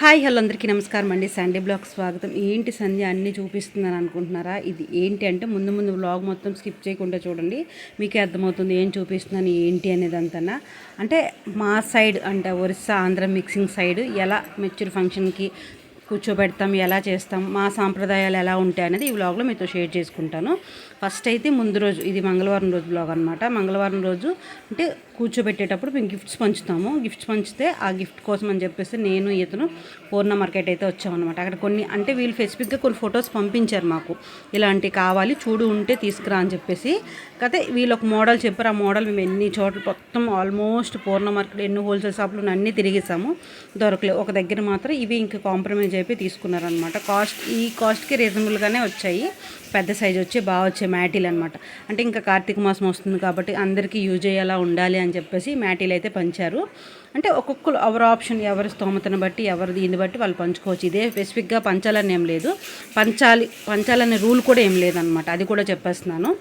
Hi hello అందరికీ నమస్కారం అండి. సండే బ్లాగ్ స్వాగతం. ఏంటి సంధ్య? అన్నీ చూపిస్తున్నాను అనుకుంటున్నారా? ఇది ఏంటి అంటే ముందు ముందు బ్లాగ్ మొత్తం స్కిప్ చేయకుండా చూడండి. మీకే అర్థమవుతుంది ఏం చూపిస్తున్నాను ఏంటి అనేది అంతనా అంటే మా సైడ్ అంటే ఒరిస్సా ఆంధ్ర మిక్సింగ్ సైడ్ ఎలా మెచ్యూర్ ఫంక్షన్కి కూర్చోబెడతాం ఎలా చేస్తాం మా సాంప్రదాయాలు ఎలా ఉంటాయి అనేది ఈ వ్లాగ్లో మీతో షేర్ చేసుకుంటాను. ఫస్ట్ అయితే ముందు రోజు ఇది మంగళవారం రోజు బ్లాగ్ అనమాట మంగళవారం రోజు అంటే కూర్చోబెట్టేటప్పుడు మేము గిఫ్ట్స్ పంచుతాము. గిఫ్ట్స్ పంచితే ఆ గిఫ్ట్ కోసం అని చెప్పేసి నేను ఇతను పూర్ణ మార్కెట్ అయితే వచ్చామన్నమాట. అక్కడ కొన్ని అంటే వీళ్ళు స్పెసిఫిక్గా కొన్ని ఫొటోస్ పంపించారు మాకు. ఇలాంటివి కావాలి చూడు ఉంటే తీసుకురా అని చెప్పేసి. కాకపోతే వీళ్ళు ఒక మోడల్ చెప్పారు. ఆ మోడల్ మేము ఎన్ని చోట్ల మొత్తం ఆల్మోస్ట్ పూర్ణ మార్కెట్ ఎన్ని హోల్సేల్ షాపులు అన్నీ తిరిగేసాము దొరకలేదు ఒక దగ్గర మాత్రం ఇవి ఇంకా కాంప్రమైజ్ అయిపోయి తీసుకున్నారనమాట కాస్ట్ ఈ కాస్ట్కి రీజనబుల్గానే వచ్చాయి. పెద్ద సైజ్ వచ్చి బాగా వచ్చే మ్యాటీలు అనమాట అంటే ఇంకా కార్తీక మాసం వస్తుంది కాబట్టి అందరికీ యూజ్ అయ్యేలా ఉండాలి అని చెప్పేసి మ్యాటీలు అయితే పంచారు. అంటే ఒక్కొక్కరు ఎవరి ఆప్షన్ ఎవరి స్తోమతను బట్టి ఎవరి దీన్ని బట్టి వాళ్ళు పంచుకోవచ్చు. ఇదే స్పెసిఫిక్గా పంచాలని ఏం లేదు. పంచాలి పంచాలనే రూల్ కూడా ఏం లేదనమాట అది కూడా చెప్పేస్తున్నాను.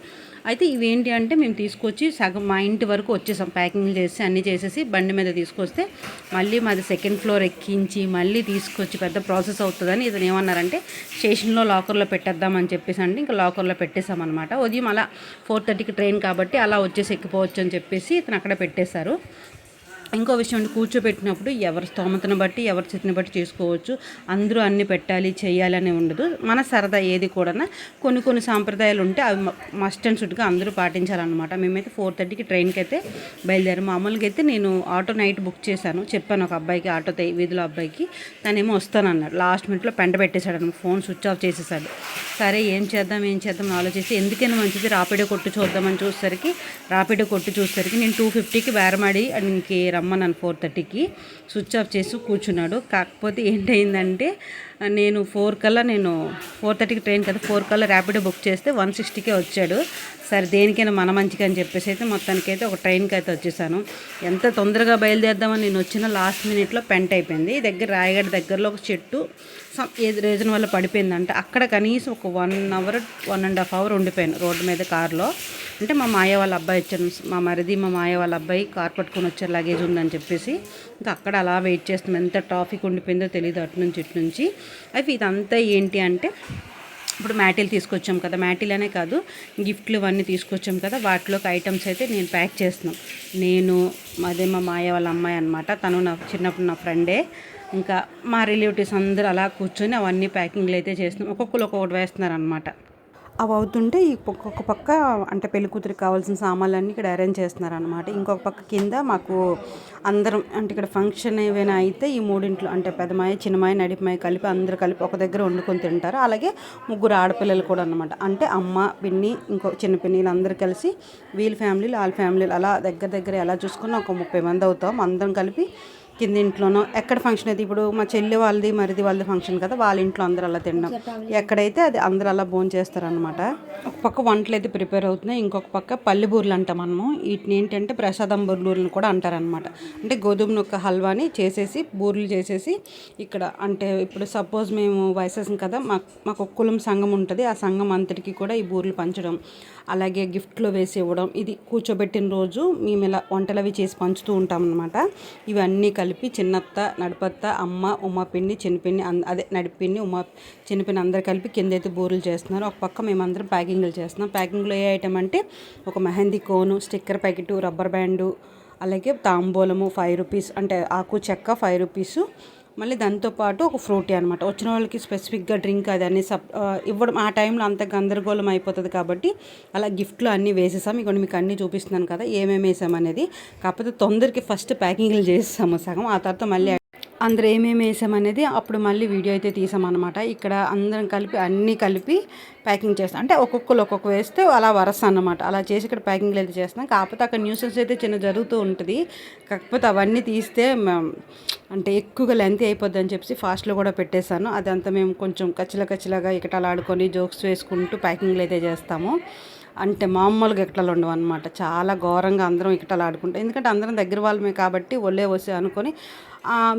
అయితే ఇవేంటి అంటే మేము తీసుకొచ్చి సగం మా ఇంటి వరకు వచ్చేసాం. ప్యాకింగ్ చేసి అన్నీ చేసేసి బండి మీద తీసుకొస్తే మళ్ళీ మాది సెకండ్ ఫ్లోర్ ఎక్కించి మళ్ళీ తీసుకొచ్చి పెద్ద ప్రాసెస్ అవుతుందని ఇతను ఏమన్నారంటే స్టేషన్లో లాకర్లో పెట్టేద్దామని చెప్పేసి అంటే ఇంకా లాకర్లో పెట్టేసామన్నమాట ఉదయం అలా ఫోర్ థర్టీకి ట్రైన్ కాబట్టి అలా వచ్చేసి ఎక్కిపోవచ్చు అని చెప్పేసి ఇతను అక్కడ పెట్టేశారు. ఇంకో విషయం అంటే కూర్చోబెట్టినప్పుడు ఎవరి స్తోమతను బట్టి ఎవరి స్థితిని బట్టి చేసుకోవచ్చు. అందరూ అన్ని పెట్టాలి చేయాలని ఉండదు. మన సరదా ఏది కూడా కొన్ని కొన్ని సాంప్రదాయాలు ఉంటే అవి మస్ట్ అండ్ షుడ్గా అందరూ పాటించాలన్నమాట. మేమైతే ఫోర్ థర్టీకి ట్రైన్కి అయితే బయలుదేరి. మామూలుగా అయితే నేను ఆటో నైట్ బుక్ చేశాను. చెప్పాను ఒక అబ్బాయికి ఆటో వీధిలో అబ్బాయికి తనేమో వస్తానన్నాడు. లాస్ట్ మినిట్లో పెంట పెట్టేశాడు అనమాట ఫోన్ స్విచ్ ఆఫ్ చేసేసాడు. సరే ఏం చేద్దాం ఏం చేద్దాం ఆలోచించి ఎందుకైనా మంచిది. రాపిడో కొట్టు చూద్దామని చూసేసరికి రాపిడో కొట్టు చూసేసరికి నేను టూ ఫిఫ్టీకి బేరమాడి ఇంకే రమ్మన్నాను ఫోర్ థర్టీకి స్విచ్ ఆఫ్ చేసి కూర్చున్నాడు. కాకపోతే ఏంటైందంటే నేను ఫోర్ కల్లా నేను ఫోర్ థర్టీకి ట్రైన్ కదా ఫోర్ కల్లా ర్యాపిడో బుక్ చేస్తే వన్ సిక్స్టీకే వచ్చాడు. సరే దేనికైనా మన మంచిగా అని చెప్పేసి అయితే మొత్తానికి అయితే ఒక ట్రైన్కి అయితే వచ్చేసాను. ఎంత తొందరగా బయలుదేరదామని నేను వచ్చిన లాస్ట్ మినిట్లో పెంట్ అయిపోయింది. దగ్గర రాయగడ దగ్గరలో ఒక చెట్టు ఏది రీజన్ వల్ల పడిపోయిందంట అక్కడ కనీసం ఒక one hour one and half hour ఉండిపోయాను రోడ్డు మీద కారులో. అంటే మా మాయ వాళ్ళ అబ్బాయి వచ్చారు మా మరిది మా మాయ వాళ్ళ అబ్బాయి కార్ పట్టుకొని వచ్చారు. లగేజ్ ఉందని చెప్పేసి. ఇంకా అక్కడ అలా వెయిట్ చేస్తున్నాం. ఎంత ట్రాఫిక్ ఉండిపోయిందో తెలియదు అటు నుంచి ఇటు నుంచి. అయితే ఇదంతా ఏంటి అంటే ఇప్పుడు మ్యాటీలు తీసుకొచ్చాం కదా. మ్యాటీలు అనే కాదు గిఫ్ట్లు ఇవన్నీ తీసుకొచ్చాం కదా. వాటిలోకి ఐటమ్స్ అయితే నేను ప్యాక్ చేస్తున్నాం. నేను అదే మా మాయ వాళ్ళ అమ్మాయి అనమాట తను నా చిన్నప్పుడు నా ఫ్రెండే ఇంకా మా రిలేటివ్స్ అందరూ అలా కూర్చొని అవన్నీ ప్యాకింగ్లు అయితే చేస్తున్నాం. ఒక్కొక్కరు ఒక్కొక్కటి వేస్తున్నారు అనమాట అవి అవుతుంటే ఈ ఒక్కొక్క పక్క అంటే పెళ్ళి కూతురికి కావాల్సిన సామాన్లన్నీ ఇక్కడ అరేంజ్ చేస్తున్నారు అనమాట ఇంకొక పక్క కింద మాకు అందరం అంటే ఇక్కడ ఫంక్షన్ ఏవైనా అయితే ఈ మూడింట్లో అంటే పెద్దమాయ చిన్నమాయ నడిపమాయ కలిపి అందరు కలిపి ఒక దగ్గర వండుకొని తింటారు. అలాగే ముగ్గురు ఆడపిల్లలు కూడా అనమాట అంటే అమ్మ పిన్ని ఇంకో చిన్న పిన్నిలు అందరు కలిసి వీళ్ళ ఫ్యామిలీలు వాళ్ళ ఫ్యామిలీలు అలా దగ్గర దగ్గర ఎలా చూసుకున్నా ఒక ముప్పై మంది అవుతాం. అందరం కలిపి కింద ఇంట్లోనో ఎక్కడ ఫంక్షన్ అయితే ఇప్పుడు మా చెల్లి వాళ్ళది మరిది వాళ్ళది ఫంక్షన్ కదా వాళ్ళ ఇంట్లో అందరూ అలా తినడం. ఎక్కడైతే అది అందరూ అలా భోజనం చేస్తారనమాట ఒక పక్క వంటలు అయితే ప్రిపేర్ అవుతున్నాయి ఇంకొక పక్క పల్లి బూర్లు అంటాం మనము. వీటిని ఏంటంటే ప్రసాదం బూర్లు కూడా అంటారనమాట అంటే గోధుమ నొక్క హల్వాని చేసేసి బూర్లు చేసేసి ఇక్కడ అంటే ఇప్పుడు సపోజ్ మేము వయసేసాం కదా మాకు మాకు కులం సంఘం ఉంటుంది. ఆ సంఘం అంతటికి కూడా ఈ బూర్లు పంచడం. అలాగే గిఫ్ట్లో వేసి ఇవ్వడం. ఇది కూర్చోబెట్టిన రోజు మేము ఇలా వంటలు అవి చేసి పంచుతూ ఉంటాం అనమాట ఇవన్నీ కలిపి చిన్నత్త నడిపత్త అమ్మ ఉమా పిన్ని చిన్నపిన్ని అదే నడిపిన్ని ఉమా చిన్నపిన్ని అందరు కలిపి కింద అయితే బూరెలు చేస్తున్నారు. ఒక పక్క మేమందరం ప్యాకింగ్లు చేస్తున్నాం. ప్యాకింగ్లో ఏ ఐటమ్ అంటే ఒక mehndi cone sticker packet rubber band అలాగే తాంబూలము ఫైవ్ రూపీస్ అంటే ఆకు చెక్క ఫైవ్ రూపీసు మళ్ళీ దాంతోపాటు ఒక ఫ్రూటీ అనమాట వచ్చిన వాళ్ళకి స్పెసిఫిక్గా డ్రింక్ అది అన్ని సప్ ఇవ్వడం ఆ టైంలో అంత గందరగోళం అయిపోతుంది కాబట్టి అలా గిఫ్ట్లు అన్నీ వేసేసాం. ఇక్కడ మీకు అన్నీ చూపిస్తున్నాను కదా ఏమేమి వేసాం అనేది కాకపోతే తొందరకి ఫస్ట్ ప్యాకింగ్లు చేసేసాము సగం. ఆ తర్వాత మళ్ళీ అందరూ ఏమేమి వేసామనేది అప్పుడు మళ్ళీ వీడియో అయితే తీసామన్నమాట. ఇక్కడ అందరం కలిపి అన్నీ కలిపి ప్యాకింగ్ చేస్తాం. అంటే ఒక్కొక్కరు ఒక్కొక్క వేస్తే అలా వరస అనమాట అలా చేసి ఇక్కడ ప్యాకింగ్లు అయితే చేస్తాం కాకపోతే అక్కడ న్యూసెన్స్ అయితే చిన్న జరుగుతూ ఉంటుంది. కాకపోతే అవన్నీ తీస్తే అంటే ఎక్కువగా లెంత్ అయిపోద్ది అని చెప్పి ఫాస్ట్లో కూడా పెట్టేశాను. అదంతా మేము కొంచెం కచ్చిల కచ్చిలాగా ఇక్కడ ఆడుకొని జోక్స్ వేసుకుంటూ ప్యాకింగ్లు అయితే చేస్తాము. అంటే మామూలుగా ఇక్కడలు ఉండవు అనమాట చాలా ఘోరంగా అందరం ఇక్కడలు ఆడుకుంటాం. ఎందుకంటే అందరం దగ్గర వాళ్ళమే కాబట్టి ఒళ్ళే వస్తే అనుకొని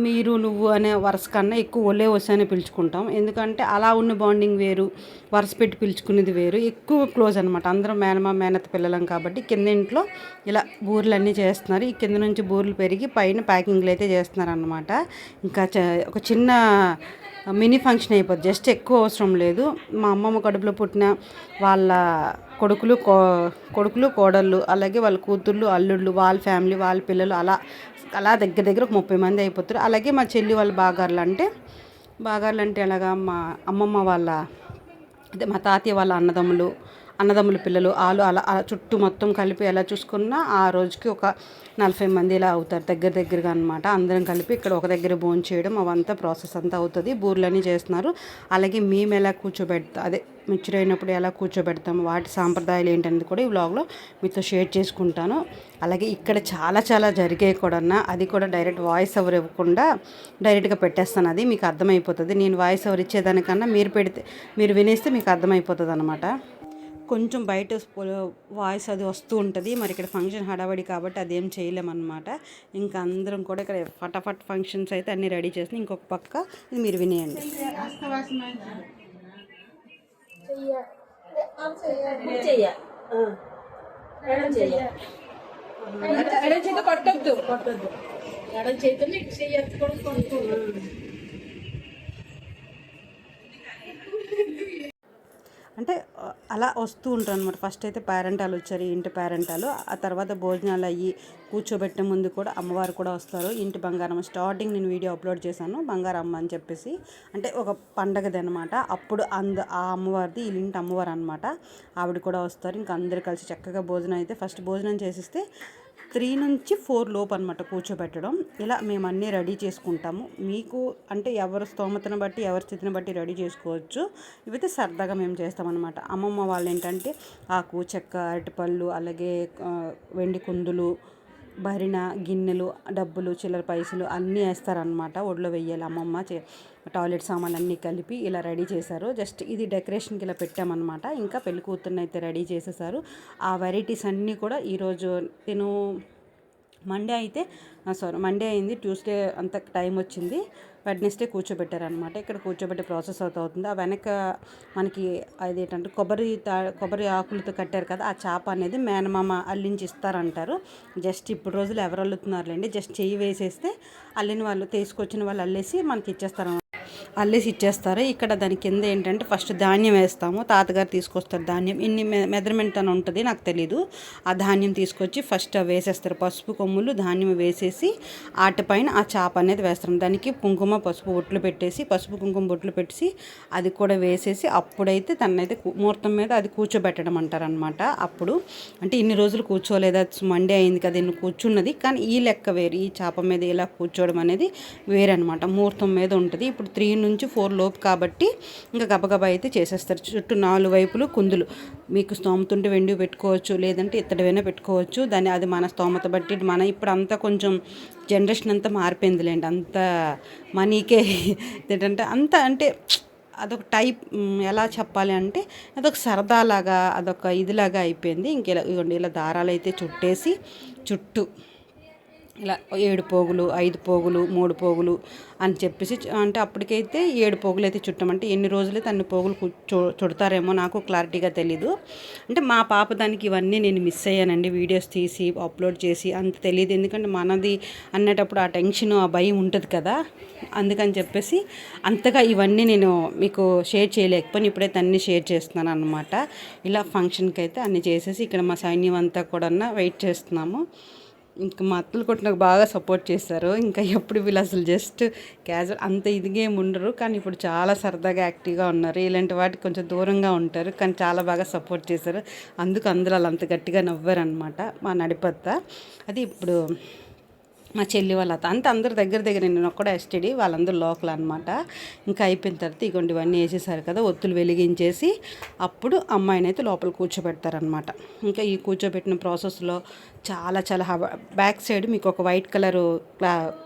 మీరు నువ్వు అనే వరుస కన్నా ఎక్కువ ఒలే వసనే అని పిలుచుకుంటాం. ఎందుకంటే అలా ఉన్న బాండింగ్ వేరు వరుస పెట్టి పిలుచుకునేది వేరు. ఎక్కువ క్లోజ్ అనమాట అందరం మేనమా మేనత పిల్లలం కాబట్టి కింద ఇంట్లో ఇలా బూరెలు అన్నీ చేస్తున్నారు. ఈ కింద నుంచి బూరెలు పెరిగి పైన ప్యాకింగ్లు అయితే చేస్తున్నారు అనమాట ఇంకా ఒక చిన్న మినీ ఫంక్షన్ అయిపోద్ది. జస్ట్ ఎక్కువ అవసరం లేదు. మా అమ్మమ్మ కడుపులో పుట్టిన వాళ్ళ కొడుకులు కో కొడుకులు కోడళ్ళు అలాగే వాళ్ళ కూతుళ్ళు అల్లుళ్ళు వాళ్ళ ఫ్యామిలీ వాళ్ళ పిల్లలు అలా అలా దగ్గర దగ్గర ఒక ముప్పై మంది అయిపోతారు. అలాగే మా చెల్లి వాళ్ళ బాగార్లు అంటే బాగార్లు అంటే ఎలాగా మా అమ్మమ్మ వాళ్ళ అదే మా తాతయ్య వాళ్ళ అన్నదమ్ములు అన్నదమ్ముల పిల్లలు వాళ్ళు అలా చుట్టూ మొత్తం కలిపి ఎలా చూసుకున్నా ఆ రోజుకి ఒక నలభై మంది ఇలా అవుతారు దగ్గర దగ్గరగా అనమాట అందరం కలిపి ఇక్కడ ఒక దగ్గర భోజనం చేయడం అవంతా ప్రాసెస్ అంతా అవుతుంది. బూర్లన్నీ చేస్తున్నారు. అలాగే మేము ఎలా కూర్చోబెడతా అదే మెచ్యూర్ అయినప్పుడు ఎలా కూర్చోబెడతాము వాటి సాంప్రదాయాలు ఏంటనేది కూడా ఈ వ్లాగ్లో మీతో షేర్ చేసుకుంటాను. అలాగే ఇక్కడ చాలా చాలా జరిగాయి కూడా అది కూడా డైరెక్ట్ వాయిస్ ఓవర్ ఇవ్వకుండా డైరెక్ట్గా పెట్టేస్తాను. అది మీకు అర్థమైపోతుంది. నేను వాయిస్ ఓవర్ ఇచ్చేదానికన్నా మీరు పెడితే మీరు వినేస్తే మీకు అర్థమైపోతుంది అనమాట కొంచెం బయట వాయిస్ అది వస్తూ ఉంటుంది. మరి ఇక్కడ ఫంక్షన్ హడావడి కాబట్టి అదేం చేయలేమన్నమాట. ఇంకా అందరం కూడా ఇక్కడ ఫటాఫట్ ఫంక్షన్స్ అయితే అన్నీ రెడీ చేసి ఇంకొక పక్క ఇది మీరు వినేయండి. ఎడం చేత కొట్టద్దు కొట్టద్దు ఎడం ఇటు చెయ్యి ఎత్తుకొని అంటే అలా వస్తూ ఉంటారు అనమాట ఫస్ట్ అయితే పేరెంటాలు వచ్చారు ఇంటి పేరెంటాలు. ఆ తర్వాత భోజనాలు అయ్యి కూర్చోబెట్టే ముందు కూడా అమ్మవారు కూడా వస్తారు. ఇంటి బంగారం స్టార్టింగ్ నేను వీడియో అప్లోడ్ చేశాను బంగారం అమ్మ అని చెప్పేసి. అంటే ఒక పండగది అనమాట అప్పుడు అంద ఆ అమ్మవారిది ఇంటి అమ్మవారు అనమాట ఆవిడ కూడా వస్తారు. ఇంకా అందరు కలిసి చక్కగా భోజనం అయితే ఫస్ట్ భోజనం చేసిస్తే త్రీ నుంచి ఫోర్ లోపు అనమాట కూర్చోబెట్టడం. ఇలా మేము అన్నీ రెడీ చేసుకుంటాము. మీకు అంటే ఎవరి స్తోమతను బట్టి ఎవరి స్థితిని బట్టి రెడీ చేసుకోవచ్చు. ఇవైతే సరదాగా మేము చేస్తామన్నమాట. అమ్మమ్మ వాళ్ళు ఏంటంటే ఆకు చెక్క అరటిపళ్ళు అలాగే వెండి కుందులు భరిణ గిన్నెలు డబ్బులు చిల్లర పైసలు అన్నీ వేస్తారనమాట ఒడిలో వెయ్యాలి అమ్మమ్మ చే టాయిలెట్ సామాన్లు అన్నీ కలిపి ఇలా రెడీ చేశారు. జస్ట్ ఇది డెకరేషన్కి ఇలా పెట్టామన్నమాట. ఇంకా పెళ్ళి కూతుర్ని అయితే రెడీ చేసేసారు. ఆ వెరైటీస్ అన్నీ కూడా ఈరోజు నేను మండే అయితే సారీ మండే అయింది. ట్యూస్డే అంత టైం వచ్చింది. వెడ్నెస్డే కూర్చోబెట్టారనమాట ఇక్కడ కూర్చోబెట్టే ప్రాసెస్ అవుతూ అవుతుంది. ఆ వెనక మనకి అది ఏంటంటే కొబ్బరి తా కొబ్బరి ఆకులతో కట్టారు కదా ఆ చాప అనేది మేనమామ అల్లించి ఇస్తారంటారు జస్ట్ ఇప్పుడు రోజులు ఎవరు అల్లుతున్నారులేండి. జస్ట్ చెయ్యి వేసేస్తే అల్లిన వాళ్ళు తీసుకొచ్చిన వాళ్ళు అల్లేసి మనకి ఇచ్చేస్తారు అల్లేసి ఇచ్చేస్తారు. ఇక్కడ దాని కింద ఏంటంటే ఫస్ట్ ధాన్యం వేస్తాము. తాతగారు తీసుకొస్తారు ధాన్యం. ఇన్ని మెజర్మెంట్ అని ఉంటుంది నాకు తెలీదు. ఆ ధాన్యం తీసుకొచ్చి ఫస్ట్ వేసేస్తారు. పసుపు కొమ్ములు ధాన్యం వేసేసి ఆటపైన ఆ చేప అనేది వేస్తారు దానికి కుంకుమ పసుపు బొట్లు పెట్టేసి పసుపు కుంకుమ బొట్లు పెట్టేసి అది కూడా వేసేసి అప్పుడైతే తనైతే ముహూర్తం మీద అది కూర్చోబెట్టడం అంటారనమాట అప్పుడు అంటే ఇన్ని రోజులు కూర్చోలేదా? మండే అయింది కదా ఇన్ని కూర్చున్నది. కానీ ఈ లెక్క వేరు. ఈ చాప మీద ఇలా కూర్చోవడం అనేది వేరనమాట ముహూర్తం మీద ఉంటుంది. ఇప్పుడు త్రీ నుంచి ఫోర్ లోపు కాబట్టి ఇంకా గబగబా అయితే చేసేస్తారు. చుట్టూ నాలుగు వైపులు కుందులు. మీకు స్తోమతుంటే వెండి పెట్టుకోవచ్చు లేదంటే ఇత్తడివైనా పెట్టుకోవచ్చు. దాన్ని అది మన స్తోమత బట్టి మన ఇప్పుడు అంతా కొంచెం జనరేషన్ అంతా మారిపోయిందిలేండి. అంత మనీకే ఏంటంటే అంత అంటే అదొక టైప్ ఎలా చెప్పాలి అంటే అదొక సరదాలాగా అదొక ఇదిలాగా అయిపోయింది. ఇంకెలా ఇలా దారాలు అయితే చుట్టేసి చుట్టూ ఇలా ఏడు పోగులు ఐదు పోగులు మూడు పోగులు అని చెప్పేసి అంటే అప్పటికైతే ఏడు పోగులు అయితే చుట్టామంటే ఎన్ని రోజులైతే అన్ని పోగులు చుడతారేమో నాకు క్లారిటీగా తెలీదు. అంటే మా పాప దానికి ఇవన్నీ నేను మిస్ అయ్యానండి. వీడియోస్ తీసి అప్లోడ్ చేసి అంత తెలియదు ఎందుకంటే మనది అన్నటప్పుడు ఆ టెన్షన్ ఆ భయం ఉంటుంది కదా. అందుకని చెప్పేసి అంతగా ఇవన్నీ నేను మీకు షేర్ చేయలేకపోయినా ఇప్పుడైతే అన్నీ షేర్ చేస్తున్నాను అనమాట ఇలా ఫంక్షన్కి అయితే అన్నీ చేసేసి ఇక్కడ మా సైన్యం అంతా కూడా వెయిట్ చేస్తున్నాము. ఇంకా మా అత్తలు కూడా నాకు బాగా సపోర్ట్ చేశారు. ఇంకా ఎప్పుడు వీళ్ళు అసలు జస్ట్ క్యాజువల్ అంత ఇదిగా ఏమి ఉండరు. కానీ ఇప్పుడు చాలా సరదాగా యాక్టివ్గా ఉన్నారు. ఇలాంటి వాటికి కొంచెం దూరంగా ఉంటారు. కానీ చాలా బాగా సపోర్ట్ చేశారు. అందుకు అందరూ వాళ్ళు అంత గట్టిగా నవ్వారు అనమాట మా నడిపత్త. అది ఇప్పుడు మా చెల్లి వాళ్ళ అత్త. అంత అందరు దగ్గర దగ్గర నేను ఒక్కడ ఎస్టీడీ. వాళ్ళందరూ లోకల్ అనమాట ఇంకా అయిపోయిన తర్వాత ఇగోండి ఇవన్నీ వేసేసారు కదా ఒత్తులు వెలిగించేసి అప్పుడు అమ్మాయిని అయితే లోపల కూర్చోబెడతారనమాట ఇంకా ఈ కూర్చోబెట్టిన ప్రాసెస్లో చాలా చాలా హవ బ్యాక్ సైడ్ మీకు ఒక వైట్ కలర్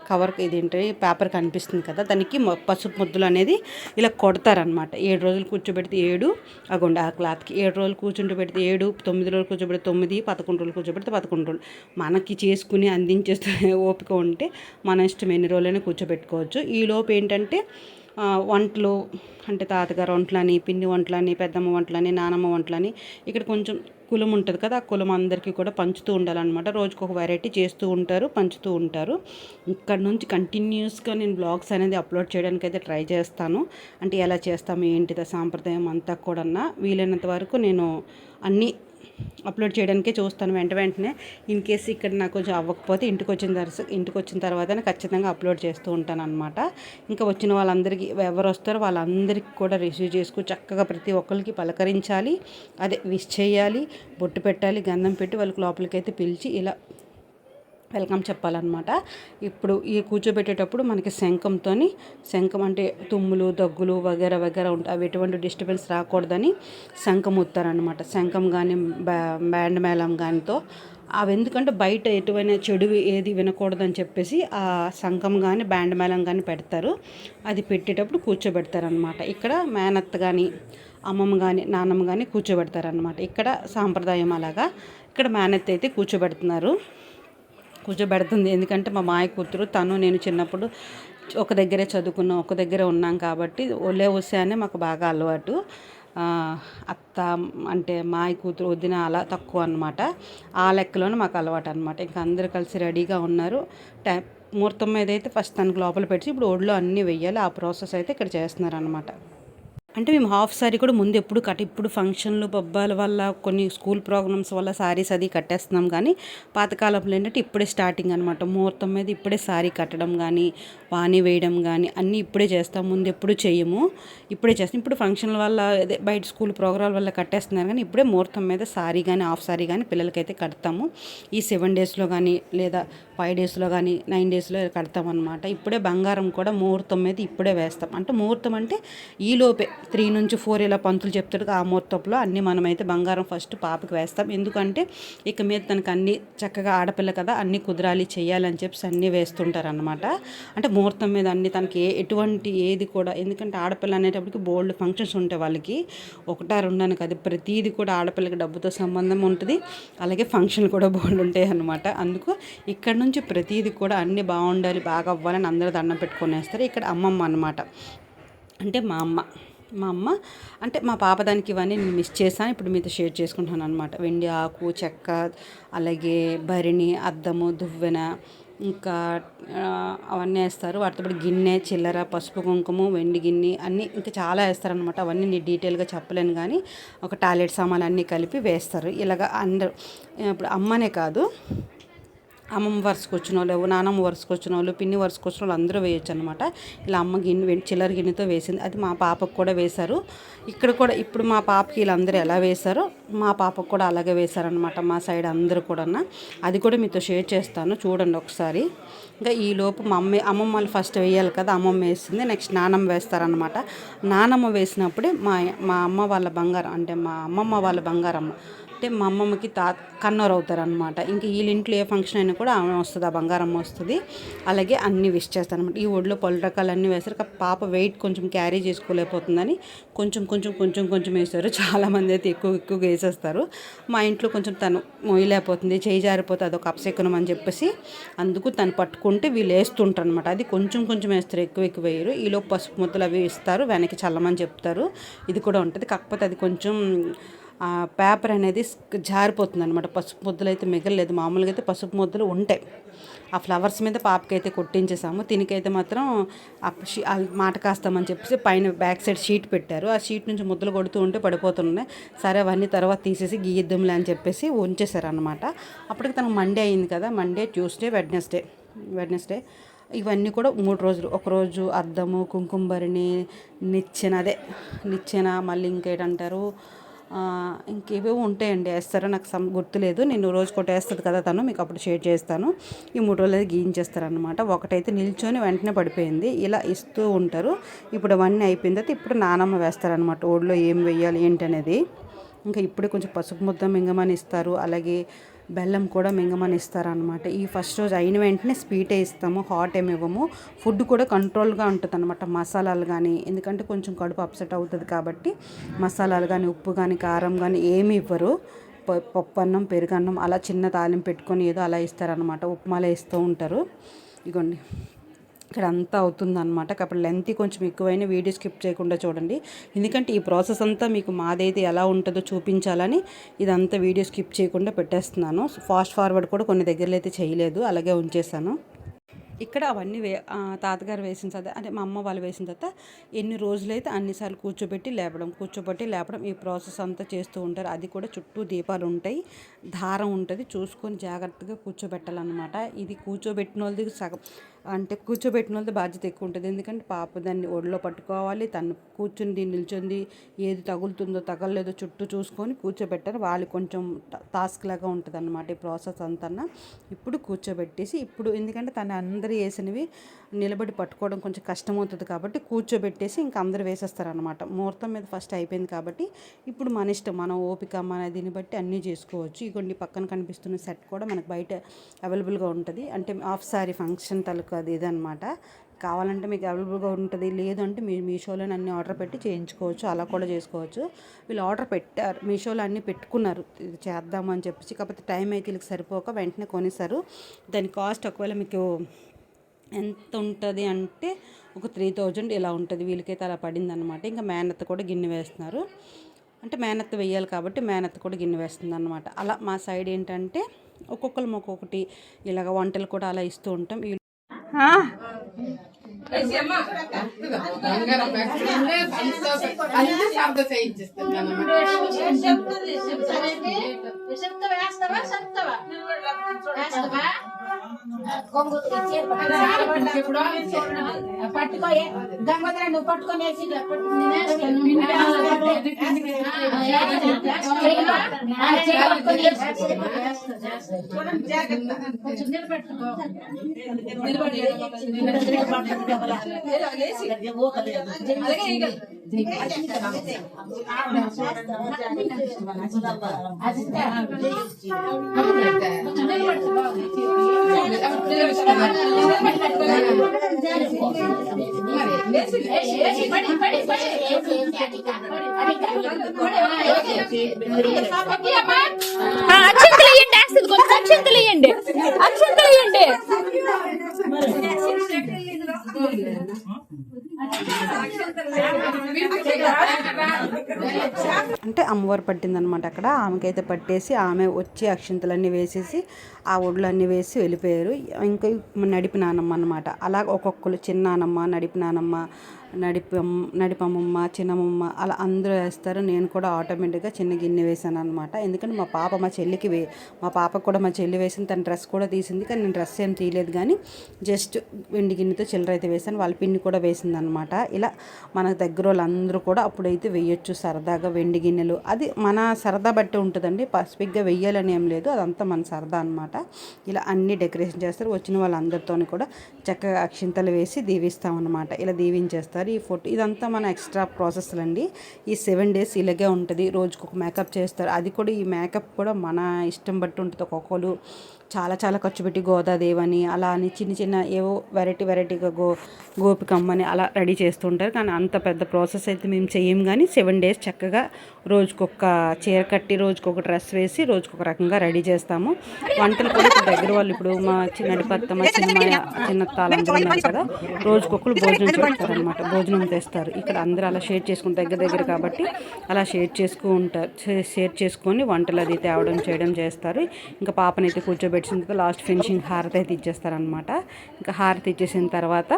కవర్ ఇది ఏంటి పేపర్ కనిపిస్తుంది కదా దానికి పసుపు ముద్దులు అనేది ఇలా కొడతారనమాట ఏడు రోజులు కూర్చోబెడితే ఏడు అగోండి ఆ క్లాత్కి. ఏడు రోజులు కూర్చుంటూ పెడితే ఏడు తొమ్మిది రోజులు కూర్చోబెడితే తొమ్మిది పదకొండు రోజులు కూర్చోబెడితే పదకొండు రోజులు. మనకి చేసుకుని అందించేస్తే ఓపిక ఉంటే మన ఇష్టం ఎన్ని రోజులైనా కూర్చోబెట్టుకోవచ్చు. ఈ లోపు ఏంటంటే వంటలు అంటే తాతగారు వంటలని పిండి వంటలని పెద్దమ్మ వంటలని నానమ్మ వంటలని ఇక్కడ కొంచెం కులం ఉంటుంది కదా ఆ కులం అందరికీ కూడా పంచుతూ ఉండాలన్నమాట. రోజుకు ఒక వెరైటీ చేస్తూ ఉంటారు పంచుతూ ఉంటారు. ఇక్కడ నుంచి కంటిన్యూస్గా నేను బ్లాగ్స్ అనేది అప్లోడ్ చేయడానికి అయితే ట్రై చేస్తాను. అంటే ఎలా చేస్తాము ఏంటిదా సాంప్రదాయం అంతా కూడా వీలైనంత వరకు నేను అన్నీ అప్లోడ్ చేయడానికే చూస్తాను వెంట వెంటనే. ఇన్ కేస్ ఇక్కడ నాకు కొంచెం అవ్వకపోతే ఇంటికి వచ్చిన తర్వాత ఇంటికి వచ్చిన తర్వాత ఖచ్చితంగా అప్లోడ్ చేస్తూ ఉంటాను అనమాట ఇంకా వచ్చిన వాళ్ళందరికీ ఎవరు వస్తారో వాళ్ళందరికీ కూడా రిసీవ్ చేసుకుని చక్కగా ప్రతి ఒక్కరికి పలకరించాలి. అదే విష్ చేయాలి బొట్టు పెట్టాలి గంధం పెట్టి వాళ్ళకి లోపలికి అయితే పిలిచి ఇలా వెల్కమ్ చెప్పాలన్నమాట. ఇప్పుడు ఈ కూర్చోబెట్టేటప్పుడు మనకి శంఖంతో శంఖం అంటే తుమ్ములు దగ్గులు వగేర వగేర ఉంటాయి. అవి ఎటువంటి డిస్టర్బెన్స్ రాకూడదని శంఖం ఉత్తారనమాట శంఖం కానీ బ్యాండ్ మేళం కానీతో అవి ఎందుకంటే బయట ఎటువైనా చెడు ఏది వినకూడదని చెప్పేసి ఆ శంఖం కానీ బ్యాండ్ మేళం కానీ పెడతారు. అది పెట్టేటప్పుడు కూర్చోబెడతారనమాట ఇక్కడ మేనత్త కానీ అమ్మమ్మ కానీ నాన్నమ్మ కానీ కూర్చోబెడతారనమాట ఇక్కడ సాంప్రదాయం అలాగా. ఇక్కడ మేనత్ అయితే కూర్చోబెడుతున్నారు. కూర్చోబెడుతుంది. ఎందుకంటే మా మాయ కూతురు తను నేను చిన్నప్పుడు ఒక దగ్గరే చదువుకున్నాం ఒక దగ్గరే ఉన్నాం కాబట్టి ఒలే వసే అనే మాకు బాగా అలవాటు. అత్త అంటే మాయ కూతురు వదిన అలా తక్కువ అనమాట ఆ లెక్కలోనే మాకు అలవాటు అనమాట ఇంకా అందరు కలిసి రెడీగా ఉన్నారు. టై ముహూర్తం మీద అయితే ఫస్ట్ తనకు లోపల పెట్టి ఇప్పుడు ఒడిలో అన్నీ వెయ్యాలి. ఆ ప్రాసెస్ అయితే ఇక్కడ చేస్తున్నారు అనమాట అంటే మేము హాఫ్ సారీ కూడా ముందు ఎప్పుడు కట్ ఇప్పుడు ఫంక్షన్లు పబ్బాల వల్ల కొన్ని స్కూల్ ప్రోగ్రామ్స్ వల్ల సారీస్ అది కట్టేస్తున్నాం కానీ పాతకాలంలో ఏంటంటే ఇప్పుడే స్టార్టింగ్ అనమాట ముహూర్తం మీద ఇప్పుడే సారీ కట్టడం కానీ పానీ వేయడం కానీ అన్నీ ఇప్పుడే చేస్తాం. ముందు ఎప్పుడు చేయము ఇప్పుడే చేస్తాం. ఇప్పుడు ఫంక్షన్ల వల్ల అదే బయట స్కూల్ ప్రోగ్రాం వల్ల కట్టేస్తున్నారు కానీ ఇప్పుడే ముహూర్తం మీద సారీ కానీ హాఫ్ సారీ కానీ పిల్లలకైతే కడతాము. ఈ సెవెన్ డేస్లో కానీ లేదా ఫైవ్ డేస్లో కానీ నైన్ డేస్లో కడతాం అనమాట ఇప్పుడే బంగారం కూడా ముహూర్తం మీద ఇప్పుడే వేస్తాం. అంటే ముహూర్తం అంటే ఈ లోపే త్రీ నుంచి ఫోర్ ఇలా పంతులు చెప్తాడు ఆ ముహూర్తంలో అన్నీ మనమైతే బంగారం ఫస్ట్ పాపకి వేస్తాం. ఎందుకంటే ఇక మీద తనకు అన్ని చక్కగా ఆడపిల్ల కదా అన్నీ కుదరాలి చేయాలని చెప్పి అన్నీ వేస్తుంటారు అనమాట అంటే ముహూర్తం మీద అన్ని తనకి ఏ ఎటువంటి ఏది కూడా ఎందుకంటే ఆడపిల్ల అనేటప్పటికి బోల్డ్ ఫంక్షన్స్ ఉంటాయి వాళ్ళకి. ఒకటా రెండని కాదు ప్రతిదీ కూడా ఆడపిల్లకి డబ్బుతో సంబంధం ఉంటుంది. అలాగే ఫంక్షన్లు కూడా బోల్డ్ ఉంటాయి అనమాట అందుకు ఇక్కడ నుంచి ప్రతీది కూడా అన్నీ బాగుండాలి బాగా అవ్వాలని అందరూ దండం పెట్టుకునేస్తారు. ఇక్కడ అమ్మమ్మ అనమాట అంటే మా అమ్మ. మా అమ్మ అంటే మా పాప దానికి ఇవన్నీ నేను మిస్ చేశాను. ఇప్పుడు మీతో షేర్ చేసుకుంటాను అనమాట వెండి ఆకు చెక్క అలాగే భరిణి అద్దము దువ్వెన ఇంకా అవన్నీ వేస్తారు. వాటితో పాటు గిన్నె చిల్లర పసుపు కుంకుమ వెండి గిన్నె అన్నీ ఇంకా చాలా వేస్తారనమాట అవన్నీ నేను డీటెయిల్గా చెప్పలేను కానీ ఒక టాయిలెట్ సామాన్లు అన్నీ కలిపి వేస్తారు. ఇలాగ అందరు ఇప్పుడు అమ్మనే కాదు అమ్మమ్మ వరుసకు వచ్చిన వాళ్ళు నానమ్మ వరుసకు వచ్చిన వాళ్ళు పిన్ని వరుసకు వచ్చిన వాళ్ళు అందరూ వేయొచ్చు అనమాట ఇలా అమ్మ గిన్నె చిల్లర గిన్నెతో వేసింది. అది మా పాపకు కూడా వేశారు. ఇక్కడ కూడా ఇప్పుడు మా పాపకి వీళ్ళందరూ ఎలా వేశారో మా పాపకు కూడా అలాగే వేశారనమాట మా సైడ్ అందరూ కూడా అది కూడా మీతో షేర్ చేస్తాను. చూడండి ఒకసారి. ఇంకా ఈ లోపు మా అమ్మ అమ్మమ్మ వాళ్ళు ఫస్ట్ వేయాలి కదా అమ్మమ్మ వేసింది. నెక్స్ట్ నానమ్మ వేస్తారనమాట నానమ్మ వేసినప్పుడే మా మా అమ్మ వాళ్ళ బంగారం అంటే మా అమ్మమ్మ వాళ్ళ బంగారమ్మ అంటే మా అమ్మమ్మకి తా కన్నోరు అవుతారు అనమాట ఇంక వీళ్ళ ఇంట్లో ఏ ఫంక్షన్ అయినా కూడా ఆమె వస్తుంది ఆ బంగారం వస్తుంది. అలాగే అన్ని విష్ చేస్తాను అనమాట ఈ ఒడిలో పలు రకాలు అన్నీ వేస్తారు. పాప వెయిట్ కొంచెం క్యారీ చేసుకోలేకపోతుందని కొంచెం కొంచెం కొంచెం కొంచెం వేస్తారు. చాలామంది అయితే ఎక్కువ ఎక్కువగా వేసేస్తారు. మా ఇంట్లో కొంచెం తను మొయ్యలేకపోతుంది చేయి జారిపోతే అదొక అపశకునం అని చెప్పేసి అందుకు తను పట్టుకుంటే వీళ్ళు వేస్తుంటారు అనమాట అది కొంచెం కొంచెం వేస్తారు. ఎక్కువ ఎక్కువ వేయరు. ఈలో పసుపు ముద్దలు అవి ఇస్తారు. వెనక్కి చల్లమని చెప్తారు. ఇది కూడా ఉంటుంది. కాకపోతే అది కొంచెం పేపర్ అనేది జారిపోతుంది అనమాట పసుపు ముద్దలు అయితే మిగలలేదు. మామూలుగా అయితే పసుపు ముద్దలు ఉంటాయి. ఆ ఫ్లవర్స్ మీద పాపకైతే కొట్టించేసాము తినికైతే మాత్రం ఆ షీ- మాట కాస్తామని చెప్పేసి పైన బ్యాక్ సైడ్ షీట్ పెట్టారు. ఆ షీట్ నుంచి ముద్దలు కొడుతూ ఉంటే పడిపోతున్నాయి. సరే అవన్నీ తర్వాత తీసేసి గీయిద్దాంలే అని చెప్పేసి ఉంచేశారనమాట అప్పటికి తనకు మండే అయింది కదా. Monday Tuesday Wednesday. వెడ్నెస్డే. ఇవన్నీ కూడా మూడు రోజులు. ఒకరోజు అద్దము కుంకుమభరిణి నిచ్చెన అదే. నిచ్చెన మళ్ళీ ఇంకేటంటారు ఇంకేవేవో ఉంటాయండి వేస్తారో? నాకు సమ్ గుర్తులేదు. నేను రోజు కొట్టి వేస్తుంది కదా తను మీకు అప్పుడు షేర్ చేస్తాను. ఈ మూడు రోజులు గీయించేస్తారనమాట ఒకటైతే నిల్చొని వెంటనే పడిపోయింది. ఇలా ఇస్తూ ఉంటారు. ఇప్పుడు అవన్నీ అయిపోయిన తర్వాత ఇప్పుడు నానమ్మ వేస్తారనమాట ఓడిలో ఏం వేయాలి ఏంటనేది. ఇంకా ఇప్పుడే కొంచెం పసుపు ముద్ద మింగమని ఇస్తారు. అలాగే బెల్లం కూడా మింగమని ఇస్తారనమాట ఈ ఫస్ట్ రోజు అయిన వెంటనే స్వీటే ఇస్తాము హాట్ ఏమి ఇవ్వము. ఫుడ్ కూడా కంట్రోల్గా ఉంటుంది అనమాట మసాలాలు కానీ ఎందుకంటే కొంచెం కడుపు అప్సెట్ అవుతుంది కాబట్టి మసాలాలు కానీ ఉప్పు కానీ కారం కానీ ఏమి ఇవ్వరు. పప్పు అన్నం పెరుగన్నం అలా చిన్న తాలింపు పెట్టుకొని ఏదో అలా ఇస్తారనమాట ఉప్మాలే ఇస్తూ ఉంటారు. ఇగోండి. ఇక్కడ అంతా అవుతుందన్నమాట కాబట్టి లెంత్ కొంచెం ఎక్కువైన వీడియో స్కిప్ చేయకుండా చూడండి. ఎందుకంటే ఈ ప్రాసెస్ అంతా మీకు మాదైతే ఎలా ఉంటుందో చూపించాలని ఇదంతా వీడియో స్కిప్ చేయకుండా పెట్టేస్తున్నాను. ఫాస్ట్ ఫార్వర్డ్ కూడా కొన్ని దగ్గరలో అయితే చేయలేదు. అలాగే ఉంచేసాను ఇక్కడ అవన్నీ వే తాతగారు వేసిన తర్వాత అంటే మా అమ్మ వాళ్ళు వేసిన తర్వాత ఎన్ని రోజులైతే అన్నిసార్లు కూర్చోబెట్టి లేపడం కూర్చోబెట్టి లేపడం ఈ ప్రాసెస్ అంతా చేస్తూ ఉంటారు. అది కూడా చుట్టూ దీపాలు ఉంటాయి. దారం ఉంటుంది. చూసుకొని జాగ్రత్తగా కూర్చోబెట్టాలన్నమాట. ఇది కూర్చోబెట్టిన వాళ్ళది సగం అంటే కూర్చోబెట్టిన వాళ్ళతో బాధ్యత ఎక్కువ ఉంటుంది. ఎందుకంటే పాప దాన్ని ఒడిలో పట్టుకోవాలి తను కూర్చుంది నిల్చుంది ఏది తగులుతుందో తగలలేదో చుట్టూ చూసుకొని కూర్చోబెట్టారు. వాళ్ళు కొంచెం టాస్క్ లాగా ఉంటుంది అనమాట ఈ ప్రాసెస్ అంతా ఇప్పుడు కూర్చోబెట్టేసి ఇప్పుడు ఎందుకంటే తను అందరు వేసినవి నిలబడి పట్టుకోవడం కొంచెం కష్టమవుతుంది కాబట్టి కూర్చోబెట్టేసి ఇంకా అందరు వేసేస్తారనమాట ముహూర్తం మీద ఫస్ట్ అయిపోయింది కాబట్టి ఇప్పుడు మన ఇష్టం మన ఓపిక మన దీన్ని బట్టి అన్నీ చేసుకోవచ్చు. ఇగోండి పక్కన కనిపిస్తున్న సెట్ కూడా మనకు బయట అవైలబుల్గా ఉంటుంది. అంటే ఆఫ్ సారీ ఫంక్షన్ తలకు అది ఇదనమాట కావాలంటే మీకు అవైలబుల్గా ఉంటుంది లేదంటే మీ మీరు మీషోలో అన్ని ఆర్డర్ పెట్టి చేయించుకోవచ్చు అలా కూడా చేసుకోవచ్చు. వీళ్ళు ఆర్డర్ పెట్టారు మీషోలో అన్నీ పెట్టుకున్నారు. ఇది చేద్దామని చెప్పేసి కాకపోతే టైం అయితే వీళ్ళకి సరిపోక వెంటనే కొనేసారు దాని కాస్ట్ ఒకవేళ మీకు ఎంత ఉంటుంది అంటే ఒక త్రీ థౌజండ్ ఇలా ఉంటుంది. వీళ్ళకైతే అలా పడింది అనమాట ఇంకా మేనత్త కూడా గిన్నె వేస్తున్నారు. అంటే మేనత్త వేయాలి కాబట్టి మేనత్త కూడా గిన్నె వేస్తుంది అనమాట అలా మా సైడ్ ఏంటంటే ఒక్కొక్కరు ఒక్కొక్కటి ఇలాగ వంటలు కూడా అలా ఇస్తూ ఉంటాం. వీళ్ళు పట్టుకో గంగోదర నువ్వు పట్టుకొని వేసి కొంచెం నిలబెట్టుకో ఆ, అక్షంతలు ఇయ్యండి అక్షంతలు ఇయ్యండి. అక్షంతలు ఇయ్యండి. అంటే అమ్మవారు పట్టిందనమాట అక్కడ. ఆమెకైతే పట్టేసి ఆమె వచ్చి అక్షింతలన్నీ వేసేసి ఆ ఒడ్లన్నీ వేసి వెళ్ళిపోయారు. ఇంకా నడిపి నానమ్మ అనమాట అలా ఒక్కొక్కరు చిన్నానమ్మ నానమ్మ నడిపం నడిపమ్మమ్మ చిన్నమ్మమ్మ అలా అందరూ వేస్తారు. నేను కూడా ఆటోమేటిక్గా చిన్న గిన్నె వేసాను అనమాట ఎందుకంటే మా పాప మా చెల్లికి వే మా పాప కూడా మా చెల్లి వేసింది తన డ్రెస్ కూడా తీసింది. కానీ నేను డ్రెస్ ఏం తీయలేదు కానీ జస్ట్ వెండి గిన్నెతో చిల్లర అయితే వేసాను. వాళ్ళ పిన్ని కూడా వేసింది అనమాట ఇలా మన దగ్గర వాళ్ళందరూ కూడా అప్పుడైతే వేయొచ్చు సరదాగా వెండి గిన్నెలు. అది మన సరదా బట్టి ఉంటుందండి. పసిఫిక్గా వెయ్యాలని ఏం లేదు. అదంతా మన సరదా అనమాట ఇలా అన్ని డెకరేషన్ చేస్తారు. వచ్చిన వాళ్ళందరితో కూడా చక్కగా అక్షింతలు వేసి దీవిస్తామన్నమాట. ఇలా దీవించేస్తారు. ఈ ఫోటో ఇదంతా మన ఎక్స్ట్రా ప్రాసెస్లు అండి ఈ సెవెన్ డేస్ ఇలాగే ఉంటుంది. రోజుకు ఒక మేకప్ చేస్తారు. అది కూడా ఈ మేకప్ కూడా మన ఇష్టం బట్టి ఉంటుంది. ఒక్కొక్కరు చాలా చాలా ఖర్చు పెట్టి గోదాదేవని అలా అని చిన్న చిన్న ఏవో వెరైటీ వెరైటీగా గో గోపికమ్మని అలా రెడీ చేస్తుంటారు కానీ అంత పెద్ద ప్రాసెస్ అయితే మేము చేయం కానీ సెవెన్ డేస్ చక్కగా రోజుకొక చీర కట్టి రోజుకొక డ్రెస్ వేసి రోజుకొక రకంగా రెడీ చేస్తాము. వంటలు కూడా ఇప్పుడు దగ్గర వాళ్ళు ఇప్పుడు మా చిన్నడి పత్త మా చిన్న చిన్న తాళందరూ ఉన్నారు కదా రోజుకొకరు భోజనం చేస్తారు అనమాట భోజనం తెస్తారు. ఇక్కడ అందరూ అలా షేర్ చేసుకుని దగ్గర దగ్గర కాబట్టి అలా షేర్ చేసుకు ఉంటారు షేర్ చేసుకొని వంటలు అది తేవడం చేయడం చేస్తారు. ఇంకా పాపనైతే కూర్చోబెట్టిన తర్వాత లాస్ట్ ఫినిషింగ్ హారతి అయితే ఇచ్చేస్తారనమాట ఇంకా హారతి ఇచ్చేసిన తర్వాత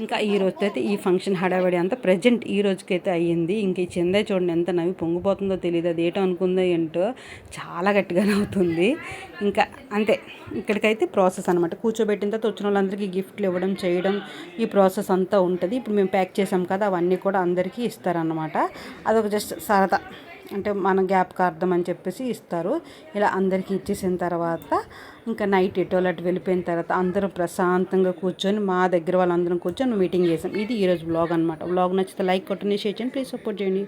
ఇంకా ఈ రోజు అయితే ఈ ఫంక్షన్ హడావిడి అంతా ప్రజెంట్ ఈ రోజుకైతే అయ్యింది. ఇంక ఈ చెందే చూడండి ఎంత నవ్వి పొంగిపోతుందో తెలియదు అది ఏటో అనుకుందో ఏంటో చాలా గట్టిగా నవ్వుతుంది. ఇంకా అంతే ఇక్కడికైతే ప్రాసెస్ అనమాట కూర్చోబెట్టిన తర్వాత వచ్చిన వాళ్ళందరికీ గిఫ్ట్లు ఇవ్వడం చేయడం ఈ ప్రాసెస్ అంతా ఉంటుంది. ఇప్పుడు మేము ప్యాక్ చేసాం కదా అవన్నీ కూడా అందరికీ ఇస్తారనమాట అదొక జస్ట్ సరదా. అంటే మన గ్యాప్ అర్థం అని చెప్పేసి ఇస్తారు. ఇలా అందరికీ ఇచ్చేసిన తర్వాత ఇంకా నైట్ ఎటోలు అటు వెళ్ళిపోయిన తర్వాత అందరం ప్రశాంతంగా కూర్చొని మా దగ్గర వాళ్ళందరం కూర్చొని మీటింగ్ చేసాం. ఇది ఈరోజు బ్లాగ్ అనమాట బ్లాగ్ నచ్చితే లైక్ కొట్టండి షేర్ చేయండి ప్లీజ్ సపోర్ట్ చేయండి.